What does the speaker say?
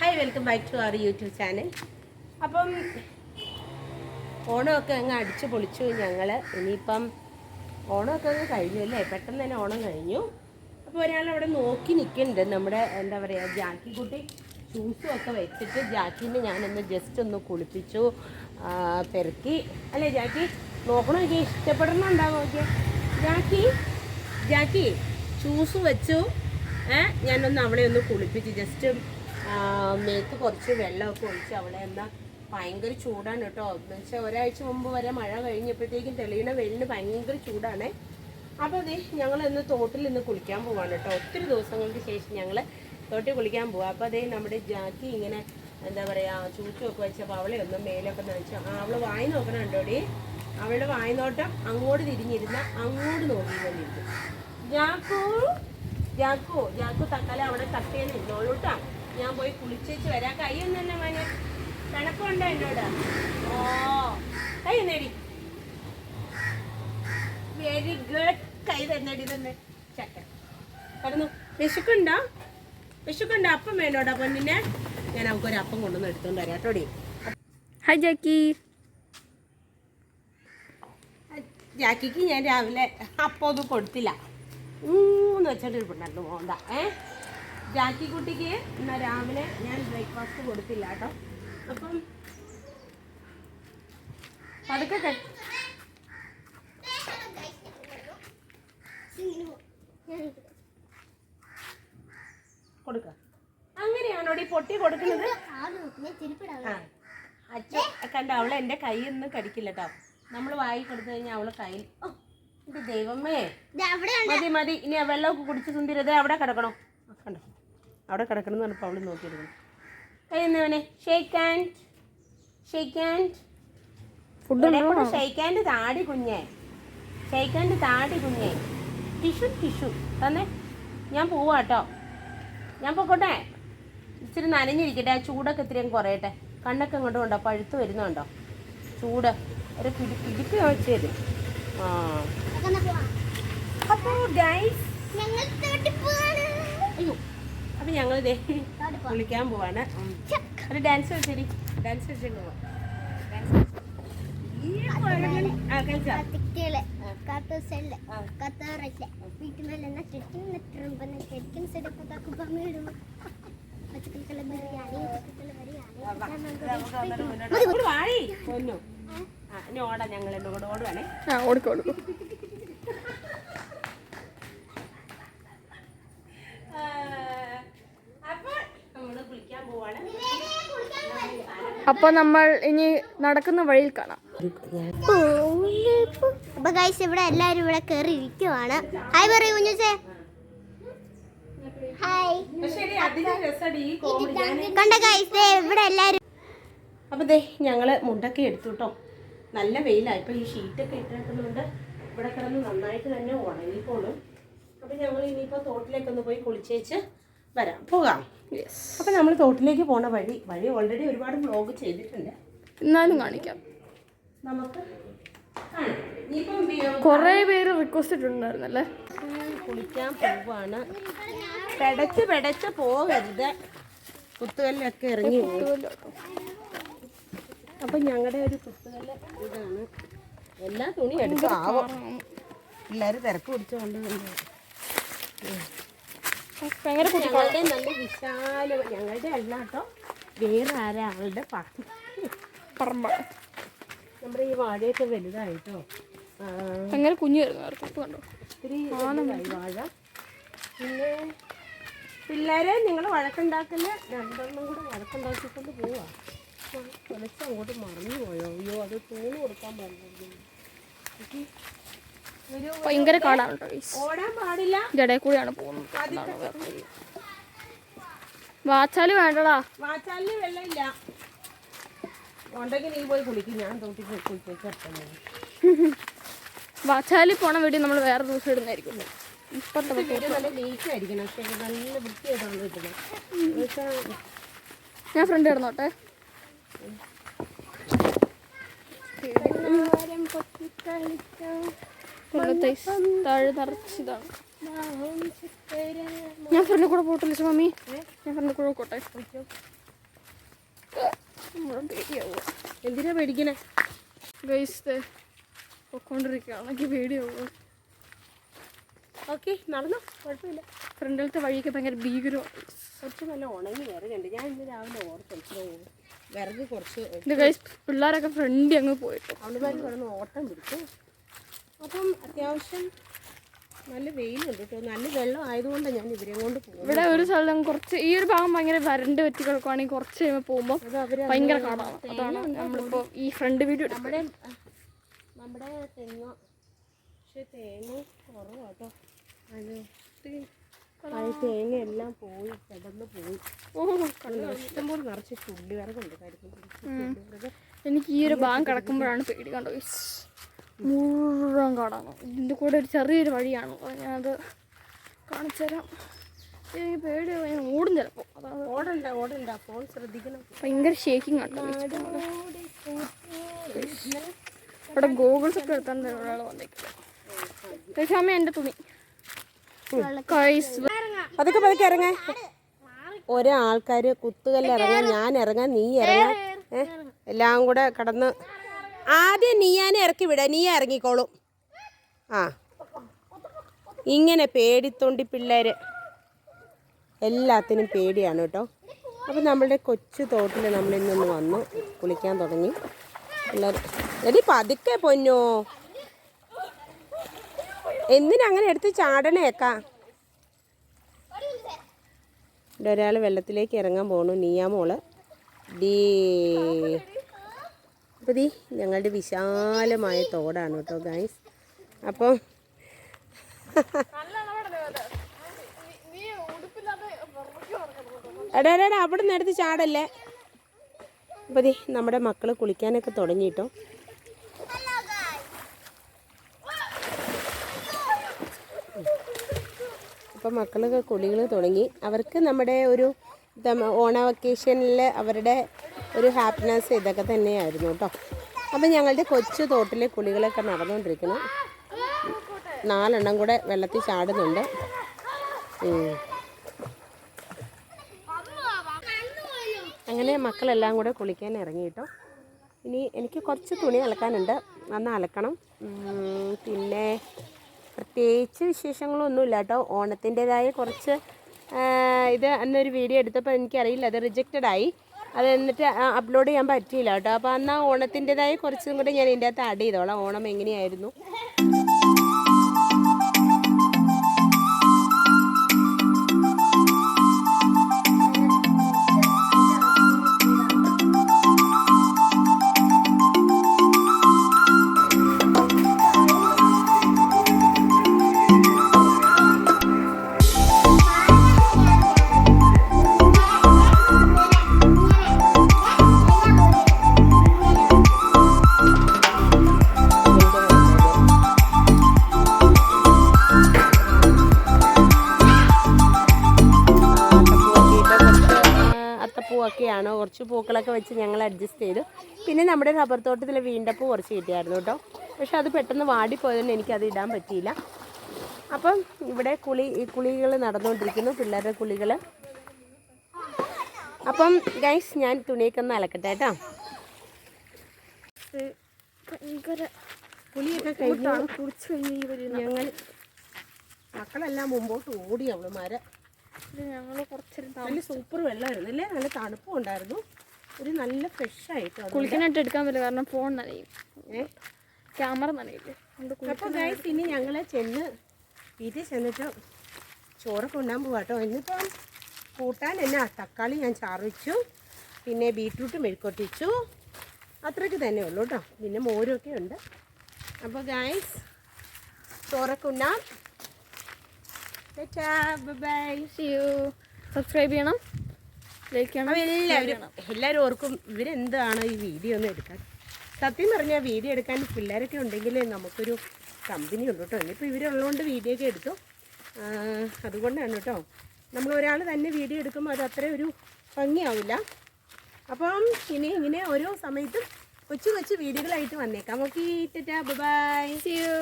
Hi welcome back to our YouTube channel അപ്പം ഓണമൊക്കെ അങ്ങ് അടിച്ചു പൊളിച്ചു ഞങ്ങൾ ഇനിയിപ്പം ഓണമൊക്കെ അങ്ങ് കഴിഞ്ഞു അല്ലേ? പെട്ടെന്ന് തന്നെ ഓണം കഴിഞ്ഞു. അപ്പോൾ ഒരാൾ അവിടെ നോക്കി നിൽക്കുന്നുണ്ട്. നമ്മുടെ എന്താ പറയുക ജാക്കി കുട്ടി ഷൂസും ഒക്കെ വെച്ചിട്ട് ജാക്കിനെ ഞാനൊന്ന് ജസ്റ്റ് ഒന്ന് കുളിപ്പിച്ചു പെറുക്കി. അല്ലേ ജാക്കി? നോക്കണമെങ്കിൽ ഇഷ്ടപ്പെടണമുണ്ടാവും ഓക്കെ ജാക്കി ജാക്കി ഷൂസ് വെച്ചു. ഏ ഞാനൊന്ന് അവളെ ഒന്ന് കുളിപ്പിച്ച് ജസ്റ്റ് മേത്ത് കുറച്ച് വെള്ളമൊക്കെ ഒഴിച്ച് അവളെ എന്നാൽ ഭയങ്കര ചൂടാണ് കേട്ടോ. എന്ന് വെച്ചാൽ ഒരാഴ്ച മുമ്പ് വരെ മഴ കഴിഞ്ഞപ്പോഴത്തേക്കും തെളിയണ വെള്ളിന് ഭയങ്കര ചൂടാണ്. അപ്പോൾ അതെ ഞങ്ങൾ ഇന്ന് തോട്ടിൽ ഇന്ന് കുളിക്കാൻ പോവാണ് കേട്ടോ. ഒത്തിരി ദിവസങ്ങൾക്ക് ശേഷം ഞങ്ങൾ തോട്ടിൽ കുളിക്കാൻ പോവാം. അപ്പോൾ അതേ നമ്മുടെ ജാക്കി ഇങ്ങനെ എന്താ പറയുക ചൂറ്റുമൊക്കെ വെച്ചപ്പോൾ അവളെ ഒന്ന് മേലൊക്കെ നനച്ചു അവൾ വായി നോക്കണം അവളുടെ വായി നോട്ടം അങ്ങോട്ട് തിരിഞ്ഞിരുന്ന അങ്ങോട്ട് നോക്കിക്കൊണ്ടിരിക്കും. ജാക്കു ജാക്കു ജാക്കു തക്കാലം അവിടെ കേട്ടോ ഞാൻ പോയി കുളിച്ചേച്ച് വരാം. കൈ ഒന്നല്ല മോനെ തണുപ്പുണ്ടോ എന്നോട്? ഓ കൈ നേടി വെരി ഗുഡ് കൈ തന്നടി തന്നെ. ചക്ക. കടന്നു. വിശക്കുണ്ടോ? വിശക്കുണ്ടോ? അപ്പം വേണോടാ പൊന്നിനെ. ഞാൻ അവൾക്ക് ഒരു അപ്പം കൊണ്ടുവന്ന് എടുത്തോണ്ട് വരാം കേട്ടോടി ഹായ് ജാക്കി. ജാക്കിക്ക് ഞാൻ രാവിലെ അപ്പം ഒന്നും കൊടുത്തില്ല. ഊന്ന് വെച്ചിട്ട് ഇരിപ്പുണ്ടായിരുന്നു ഏഹ് ഏ? ജാക്കി കുട്ടിക്ക് ഇന്ന് രാവിലെ ഞാൻ ബ്രേക്ക്ഫാസ്റ്റ് കൊടുത്തില്ല കേട്ടോ. അപ്പം പതുക്കെ കൊടുക്ക. അങ്ങനെയാണോ ഈ പൊട്ടി കൊടുക്കുന്നത്? അച്ഛൻ കണ്ട അവളെ എന്റെ കൈ നിന്ന് കടിക്കില്ല കേട്ടോ. നമ്മൾ വായി കൊടുത്തു കഴിഞ്ഞാൽ അവൾ കൈ ദൈവമേ. മതി മതി. ഇനി വെള്ളമൊക്കെ കുടിച്ച് സുന്ദരതേ അവിടെ കിടക്കണോ. കണ്ടോ? അവിടെ കിടക്കണം എന്ന് പറഞ്ഞപ്പോൾ അവൾ നോക്കിയിരുന്നു കഴിയുന്നവനെ shake and shake and food shake and താടി കുഞ്ഞേ. ഷേക്ക് ആൻഡ് താടി കുഞ്ഞേ. ടിഷു ടിഷു തന്നെ. ഞാൻ പോവാട്ടോ ഞാൻ പോക്കോട്ടെ. ഇച്ചിരി നനഞ്ഞിരിക്കട്ടെ. ആ ചൂടൊക്കെ ഇത്തിരി അങ്ങ് കുറയട്ടെ. കണ്ണൊക്കെ ഇങ്ങോട്ടും കൊണ്ടോ. പഴുത്ത് വരുന്നുണ്ടോ? ചൂട്. ഒരു പിടി പിടിപ്പ് വെച്ചത് തരും. ആ. അപ്പോൾ ഗൈസ് അയ്യോ. അപ്പം ഞങ്ങൾ ഇതേ കുളിക്കാൻ പോവാണ്. ഒരു ഡാൻസ് വെച്ചേരി ഡാൻസ് വെച്ചിട്ട് പോവാം. ഓടാം ഞങ്ങൾ ഓടുവാണേ. ആ കൊടുക്കും കൊടുക്കും അപ്പോൾ നമ്മൾ കുളിക്കാൻ പോവാണ് അപ്പൊ നമ്മൾ ഇനി നടക്കുന്ന വഴിയിൽ കാണാം. അപ്പൊ ഗൈസ് ഇവിടെ എല്ലാരും ഇവിടെ കേറി ഇരിക്കുവാണ്. ഹായ് പറയൂ കുഞ്ഞുസേ. ഹായ് കണ്ട ഗൈസ് ഇവിടെ എല്ലാരും അപ്പോൾ ദേ ഞങ്ങൾ മുണ്ടൊക്കെ എടുത്തു കേട്ടോ നല്ല വെയിലാണ് ഇപ്പൊ ഈ ഷീറ്റൊക്കെ ഇട്ടേക്കുന്നതുകൊണ്ട് ഇവിടെ കിടന്ന് നന്നായിട്ട് തന്നെ ഉണങ്ങിക്കോളും. അപ്പൊ ഞങ്ങൾ ഇനിയിപ്പോ തോട്ടിലേക്കൊന്ന് പോയി കുളിച്ചേച്ച് വരാം. പോകാം. അപ്പം നമ്മൾ തോട്ടിലേക്ക് പോണ വഴി വഴി ഓൾറെഡി ഒരുപാട് വ്ലോഗ് ചെയ്തിട്ടുണ്ട്. എന്നാലും കാണിക്കാം. നമുക്ക് കുറേ പേര് റിക്വസ്റ്റ് ഇട്ടിട്ടുണ്ടായിരുന്നല്ലേ? കുളിക്കാൻ പോവാണ്. പെടച്ച് പെടച്ച് പോകരുത്. കുത്തുകല്ലൊക്കെ ഇറങ്ങി അപ്പൊ ഞങ്ങളുടെ ഒരു കുത്തുകല്ല് ഇതാണ്. എല്ലാ തുണിയും എടുക്കും. ആവും. തിരക്ക് പിടിച്ചുകൊണ്ട് ഭയങ്കര ഞങ്ങളുടെ നല്ല വിശാല. ഞങ്ങളുടെ അല്ല കേട്ടോ. വേറെ ആരാളുടെ പാർട്ടി പറമ്പ. നമ്മുടെ ഈ വാഴയൊക്കെ വലുതായിട്ടോ? ഭയങ്കര കുഞ്ഞു കണ്ടോ? ഒത്തിരി വാഴ. പിന്നെ പിള്ളേരെ നിങ്ങൾ വഴക്കുണ്ടാക്കുന്ന രണ്ടെണ്ണം കൂടെ വഴക്കുണ്ടാക്കിക്കൊണ്ട് പോവാ. കുറച്ച് അങ്ങോട്ട് മറന്നു പോയോ? അയ്യോ അത് തൂണ് കൊടുക്കാൻ പറഞ്ഞു ഭയങ്കര കാടാണ് കേട്ടോ ഓടാൻ പാടില്ല. ജടയിൽ കൂടിയാണ് പോകുന്നത്. വാച്ചാൽ വേണ്ടടാ. വാച്ചാലിന് വെള്ളമില്ല. ഉണ്ടെങ്കിൽ നീ പോയി കുളിക്കും. ഞാൻ തോട്ടി പോയി കുളിച്ചേക്ക് ഇറക്കാൻ വാച്ചാലി പോണ വീഡിയോ നമ്മൾ വേറെ ദിവസം ഇടുന്നതായിരിക്കും. ഞാൻ ഫ്രണ്ട് ഇടുന്നോട്ടെ കൊല്ലത്തെ താഴെ നിറച്ചതാണ്. ഞാൻ ഫ്രണ്ടിൽ കൂടെ പോട്ടില്ല മമ്മി. ഞാൻ ഫ്രണ്ടിൽ കൂടെ പോട്ടെ എന്തിനാ പേടിക്കണേ? ഗൈസ് പൊക്കോണ്ടിരിക്കുകയാണെങ്കിൽ പേടിയാവുക ഓക്കെ നടന്നു. കുഴപ്പമില്ല. ഫ്രണ്ടിലത്തെ വഴിയൊക്കെ ഭയങ്കര ഭീകരമാണ്. കുറച്ച് നല്ല ഉണങ്ങി വിറകുണ്ട് ഞാൻ ഇന്ന് രാവിലെ ഓർത്തു വിറക് കുറച്ച് ഇത് ഗൈസ് പിള്ളേരൊക്കെ ഫ്രണ്ടി അങ്ങ് പോയിട്ടു. അവിടെ കിടന്ന് ഓട്ടം പിടിച്ചു അപ്പം അത്യാവശ്യം നല്ല വെയിലുണ്ട് കേട്ടോ. നല്ല വെള്ളം ആയതുകൊണ്ടാണ് ഞാൻ ഇവരെ കൊണ്ട് പോകുന്നത്. ഇവിടെ ഒരു സ്ഥലം കുറച്ച് ഈ ഒരു ഭാഗം ഭയങ്കര വരണ്ട് പറ്റി കിടക്കുവാണെങ്കിൽ കുറച്ച് കഴിയുമ്പോൾ പോകുമ്പോൾ ഭയങ്കര കാടാണ്. അതാണ് നമ്മളിപ്പോൾ ഈ ഫ്രണ്ട് വീഡിയോ നമ്മുടെ നമ്മുടെ തെങ്ങ. പക്ഷെ തേങ്ങ കുറവാട്ടോ അത് തേങ്ങ എല്ലാം പോയി കിടന്ന് പോയി. ഇഷ്ടംപോലെ നിറച്ച് ചുള്ളി വിറകുണ്ട് കാര്യം എനിക്ക് ഈ ഒരു ഭാഗം കിടക്കുമ്പോഴാണ് പേടി കണ്ടോ മുഴുവൻ കാടാണ്. ഇതിന്റെ കൂടെ ഒരു ചെറിയൊരു വഴിയാണ്. ഞാനത് കാണിച്ചു തരാം. എനിക്ക് പേടി ഞാൻ ഓടും ചിലപ്പോൾ അതാണ് ഓടണ്ട ഓടണ്ട. ഫോൺ ശ്രദ്ധിക്കണം. ഭയങ്കര ഷേക്കിംഗ് ആണ് ഇവിടെ ഗോഗിൾസ് ഒക്കെ എടുത്താൽ ഒരാൾ വന്നേക്കുന്നത്. പക്ഷേ അമ്മ എന്റെ തുണി അതൊക്കെ പതുക്കെ പതുക്കെ ഇറങ്ങാൻ ഓരോ കുത്തുകല്ലിറങ്ങാൻ ഞാൻ ഇറങ്ങാൻ നീ ഇറങ്ങാൻ. എല്ലാം കൂടെ കടന്ന് ആദ്യം നീയാനെ ഇറക്കി വിട. നീ ഇറങ്ങിക്കോളും. ആ. ഇങ്ങനെ പേടിത്തോണ്ടി പിള്ളേര്. എല്ലാത്തിനും പേടിയാണ് കേട്ടോ. അപ്പം നമ്മളുടെ കൊച്ചു തോട്ടിൽ നമ്മൾ ഇന്നൊന്ന് വന്നു. കുളിക്കാൻ തുടങ്ങി. പിള്ളേർ എടി പതുക്കെ പൊന്നോ. എന്തിനങ്ങനെ എടുത്ത് ചാടണേക്കാ? ഒരാൾ വെള്ളത്തിലേക്ക് ഇറങ്ങാൻ പോകണു നീയാമോൾ ഡീ. അപ്പോൾ ദീ ഞങ്ങളുടെ വിശാലമായ തോടാണ് കേട്ടോ ഗൈസ് അപ്പം എടാ അവിടെ നിന്ന് എടുത്ത് ചാടല്ലേ? അപ്പോൾ ദീ നമ്മുടെ മക്കൾ കുളിക്കാനൊക്കെ തുടങ്ങി അപ്പം മക്കളൊക്കെ കുളികൾ തുടങ്ങി. അവർക്ക് നമ്മുടെ ഒരു ഓണ വെക്കേഷനിൽ അവരുടെ ഒരു ഹാപ്പിനെസ് ഇതൊക്കെ തന്നെയായിരുന്നു കേട്ടോ. അപ്പം ഞങ്ങളുടെ കൊച്ചു തോട്ടിലെ കുളികളൊക്കെ നടന്നുകൊണ്ടിരിക്കുന്നു. നാലെണ്ണം കൂടെ വെള്ളത്തിൽ ചാടുന്നുണ്ട്. അങ്ങനെ മക്കളെല്ലാം കൂടെ കുളിക്കാൻ ഇറങ്ങി കേട്ടോ. ഇനി എനിക്ക് കുറച്ച് തുണി അലക്കാനുണ്ട്. അന്ന് അലക്കണം. പിന്നെ പ്രത്യേകിച്ച് വിശേഷങ്ങളൊന്നുമില്ല കേട്ടോ. ഓണത്തിന്റെതായ കുറച്ച് ഇത് അന്നൊരു വീഡിയോ എടുത്തപ്പോൾ എനിക്കറിയില്ല അത് റിജക്റ്റഡ് ആയി. അത് എന്നിട്ട് അപ്ലോഡ് ചെയ്യാൻ പറ്റിയില്ല കേട്ടോ. അപ്പോൾ അന്ന് ആ ഓണത്തിന്റെതായ കുറച്ചും കൂടെ ഞാൻ ഇതിന്റെ അകത്ത് ആഡ് ചെയ്തോളാം. ഓണം എങ്ങനെയായിരുന്നു? അത്തപ്പൂവൊക്കെയാണ് കുറച്ച് പൂക്കളൊക്കെ വെച്ച് ഞങ്ങൾ അഡ്ജസ്റ്റ് ചെയ്തു. പിന്നെ നമ്മുടെ റബ്ബർ തോട്ടത്തിൽ വീണ്ടപ്പൂ കുറച്ച് കിട്ടിയായിരുന്നു കേട്ടോ. പക്ഷെ അത് പെട്ടെന്ന് വാടിപ്പോയതുകൊണ്ട് എനിക്കത് ഇടാൻ പറ്റിയില്ല. അപ്പം ഇവിടെ കുളി കുളികൾ നടന്നുകൊണ്ടിരിക്കുന്നു പിള്ളേരുടെ കുളികൾ. അപ്പം ഗൈസ് ഞാൻ തുണിയൊക്കെ ഒന്ന് അലക്കട്ടെ കേട്ടോ. ഭയങ്കര കുളിയൊക്കെ കഴിഞ്ഞു. കുടിച്ചു കഴിഞ്ഞ് ഞങ്ങൾ മക്കളെല്ലാം മുമ്പോട്ട് ഓടി അവളുമാരെ. ഞങ്ങൾ കുറച്ചേരം നല്ല സൂപ്പർ വെള്ളമായിരുന്നു. അല്ലേ നല്ല തണുപ്പും ഉണ്ടായിരുന്നു. ഒരു നല്ല ഫ്രഷ് ആയിട്ട് കുളിക്കാനായിട്ട് എടുക്കാൻ പറ്റില്ല. കാരണം ഫോൺ നനയും. ക്യാമറ നനയില്ലേ? അപ്പോൾ ഗൈസ് ഇനി ഞങ്ങൾ ചെന്ന് വീട്ടിൽ ചെന്നിട്ട് ചോറൊക്കെ ഉണ്ടാൻ പോവാട്ടോ ഇന്നിപ്പം കൂട്ടാൻ എന്നാ തക്കാളി ഞാൻ ചാറിച്ചു പിന്നെ ബീട്രൂട്ട് മെഴുക്കൊട്ടിച്ചു അത്രയ്ക്ക് തന്നെ ഉള്ളൂ കേട്ടോ പിന്നെ മോരൊക്കെ ഉണ്ട്. അപ്പോൾ ഗൈസ് ചോറൊക്കെ ഉണ്ണാം ബൈ. യു സബ്സ്ക്രൈബ് ചെയ്യണം. ലൈക്ക് ചെയ്യണം. എല്ലാവരും എല്ലാവരും ഓർക്കും ഇവരെന്താണ് ഈ വീഡിയോ ഒന്നും എടുക്കാൻ? സത്യം പറഞ്ഞാൽ വീഡിയോ എടുക്കാൻ പിള്ളേരൊക്കെ ഉണ്ടെങ്കിൽ നമുക്കൊരു കമ്പനി ഉണ്ട് കേട്ടോ ഇനിയിപ്പോൾ ഇവരുള്ളതുകൊണ്ട് വീഡിയോ ഒക്കെ എടുത്തു. അതുകൊണ്ടാണ് കേട്ടോ നമ്മൾ ഒരാൾ തന്നെ വീഡിയോ എടുക്കുമ്പോൾ അത് അത്ര ഒരു ഭംഗിയാവില്ല. അപ്പം ഇനി ഇങ്ങനെ ഓരോ സമയത്തും കൊച്ചു കൊച്ചു വീഡിയോകളായിട്ട് വന്നേക്കാം. Okay bye see you.